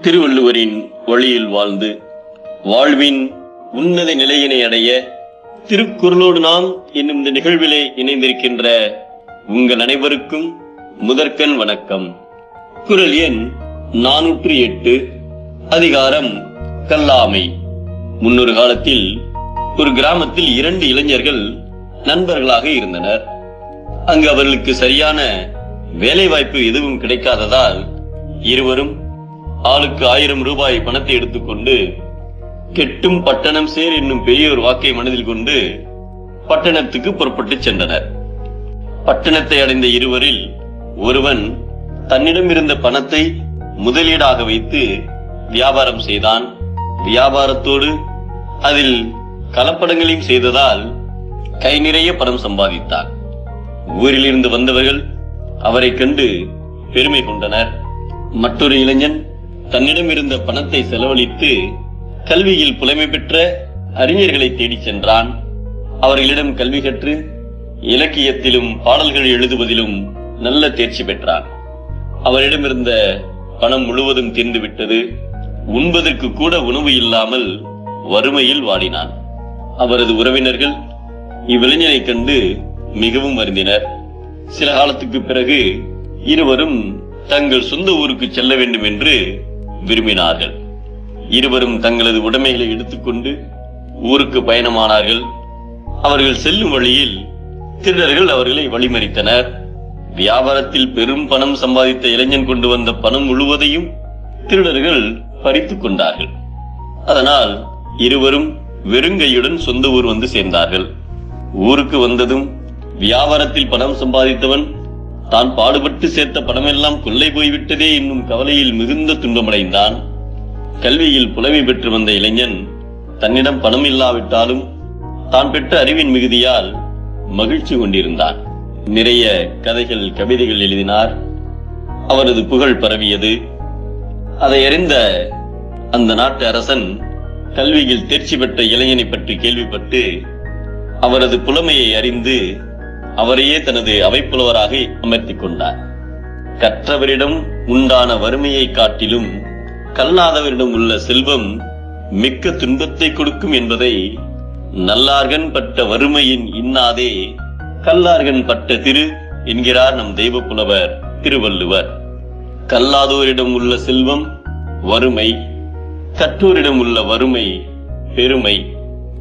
திருவள்ளுவரின் வழியில் வாழ்ந்து வாழ்வின் உன்னத நிலையினை அடைய திருக்குறளோடு நாம் என்னும் இந்த நிகழ்விலே இணைந்திருக்கின்ற உங்கள் அனைவருக்கும் முதற்கண் வணக்கம். குரல் எண் நானூற்று எட்டு அதிகாரம் கல்லாமை. முன்னொரு காலத்தில் ஒரு கிராமத்தில் இரண்டு இளைஞர்கள் நண்பர்களாக இருந்தனர். அங்கு அவர்களுக்கு சரியான வேலை வாய்ப்பு எதுவும் கிடைக்காததால் இருவரும் ஆளுக்கு ஆயிரம் ரூபாய் பணத்தை எடுத்துக்கொண்டு கெட்டும் பட்டணம் சேர் என்னும் பெரிய ஒரு வாக்கை மனதில் கொண்டு பட்டணத்துக்கு புறப்பட்டு சென்றனர். பட்டணத்தை அடைந்த இருவரில் ஒருவன் தன்னிடம் இருந்த பணத்தை முதலீடாக வைத்து வியாபாரம் செய்தான். வியாபாரத்தோடு அதில் கலப்படங்களையும் செய்ததால் கை நிறைய பணம் சம்பாதித்தான் ஊரிலிருந்து வந்தவர்கள் அவரை கண்டு பெருமை கொண்டனர். மற்றொரு இளைஞன் தன்னிடம் இருந்த பணத்தை செலவழித்து கல்வியில் புலமை பெற்ற அறிஞர்களை தேடிச் சென்றான். அவர்களிடம் கல்வி கற்று இலக்கியத்திலும் பாடல்கள் எழுதுவதிலும் நல்ல தேர்ச்சி பெற்றான். அவரிடம் இருந்த பணம் முழுவதும் தீர்ந்து விட்டது உண்பதற்கு கூட உணவு இல்லாமல் வறுமையில் வாடினான். அவரது உறவினர்கள் இவ்விளைஞனை கண்டு மிகவும் வருந்தினர். சில காலத்துக்கு பிறகு இருவரும் தங்கள் சொந்த ஊருக்கு செல்ல வேண்டும் என்று விரும்பினார்கள். இருவரும் தங்களது உடைமைகளை எடுத்துக்கொண்டு ஊருக்கு பயணமானார்கள். அவர்கள் செல்லும் வழியில் திருடர்கள் அவர்களை வழிமறித்தனர். வியாபாரத்தில் பெரும் பணம் சம்பாதித்த இளைஞன் கொண்டு வந்த பணம் முழுவதையும் திருடர்கள் பறித்துக் கொண்டார்கள். அதனால் இருவரும் வெறுங்கையுடன் சொந்த ஊர் வந்து சேர்ந்தார்கள். ஊருக்கு வந்ததும் வியாபாரத்தில் பணம் சம்பாதித்தவன் தான் பாடுபட்டு சேர்த்த பணமெல்லாம் கொள்ளை போய்விட்டதே என்னும் கவலையில் மிகுந்த துன்பமடைந்தான். கல்வியில் புலமை பெற்று வந்த இளைஞன் தன்னிடம் பணம் இல்லாவிட்டாலும் தான் பெற்ற அறிவின் மிகுதியால் மகிழ்ச்சி கொண்டிருந்தான். நிறைய கதைகள் கவிதைகள் எழுதினார். அவரது புகழ் பரவியது. அதை அறிந்த அந்த நாட்டு அரசன் கல்வியில் தேர்ச்சி பெற்ற இளைஞனை பற்றி கேள்விப்பட்டு அவரது புலமையை அறிந்து அவரையே தனது அவைப்புலவராக அமர்த்திக் கொண்டார். கற்றவரிடம் உண்டான வறுமையை காட்டிலும் கல்லாதவரிடம் உள்ள செல்வம் மிக்க துன்பத்தை கொடுக்கும் என்பதை நல்லார்கன் பட்ட வறுமையின் இன்னாதே கல்லார்கன் பட்ட திரு என்கிறார் நம் தெய்வ புலவர் திருவள்ளுவர். கல்லாதோரிடம் உள்ள செல்வம் வறுமை கற்றோரிடம் உள்ள வறுமை பெருமை.